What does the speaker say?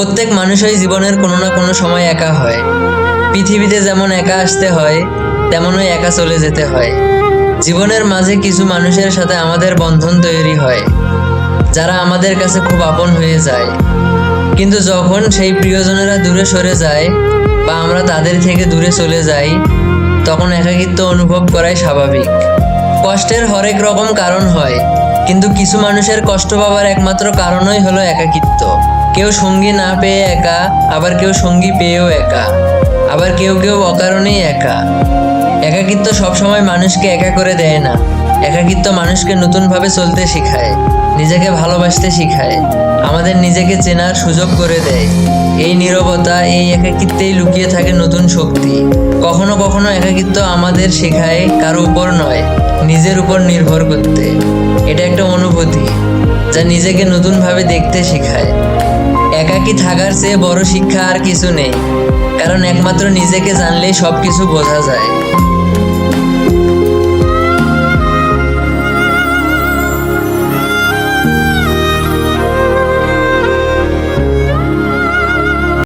প্রত্যেক মানুষই জীবনের কোনো না কোনো সময় একা হয়। পৃথিবীতে যেমন একা আসতে হয়, তেমনই একা চলে যেতে হয়। জীবনের মাঝে কিছু মানুষের সাথে আমাদের বন্ধন তৈরি হয়, যারা আমাদের কাছে খুব আপন হয়ে যায়। কিন্তু যখন সেই প্রিয়জনেরা দূরে সরে যায় বা আমরা তাদের থেকে দূরে চলে যাই, তখন একাকিত্ব অনুভব করাই স্বাভাবিক। কষ্টের হরেক রকম কারণ হয় কিন্তু কিছু মানুষের কষ্ট পাবার একমাত্র কারণই হলো একাকিত্ব। কেউ সঙ্গী না পেয়ে একা, আবার কেউ সঙ্গী পেয়েও একা। আবার কেউ কেউ অকারণেই একা। একাকিত্ব সবসময় মানুষকে একা করে দেয় না। একাকিত্ব মানুষকে নতুনভাবে চলতে শেখায়, নিজেকে ভালোবাসতে শেখায়, আমাদের নিজেকে চেনার সুযোগ করে দেয়। এই নীরবতা, এই একাকিত্বেই লুকিয়ে থাকে নতুন শক্তি। কখনো কখনো একাকিত্ব আমাদের শেখায় কারও উপর নয়, নিজের উপর নির্ভর করতে। এটা একটা অনুভূতি, যা নিজেকে নতুনভাবে দেখতে শেখায়। একাকী থাকার চেয়ে বড় শিক্ষা আর কিছু নেই, কারণ একমাত্র নিজেকে জানলেই সব কিছু বোঝা যায়।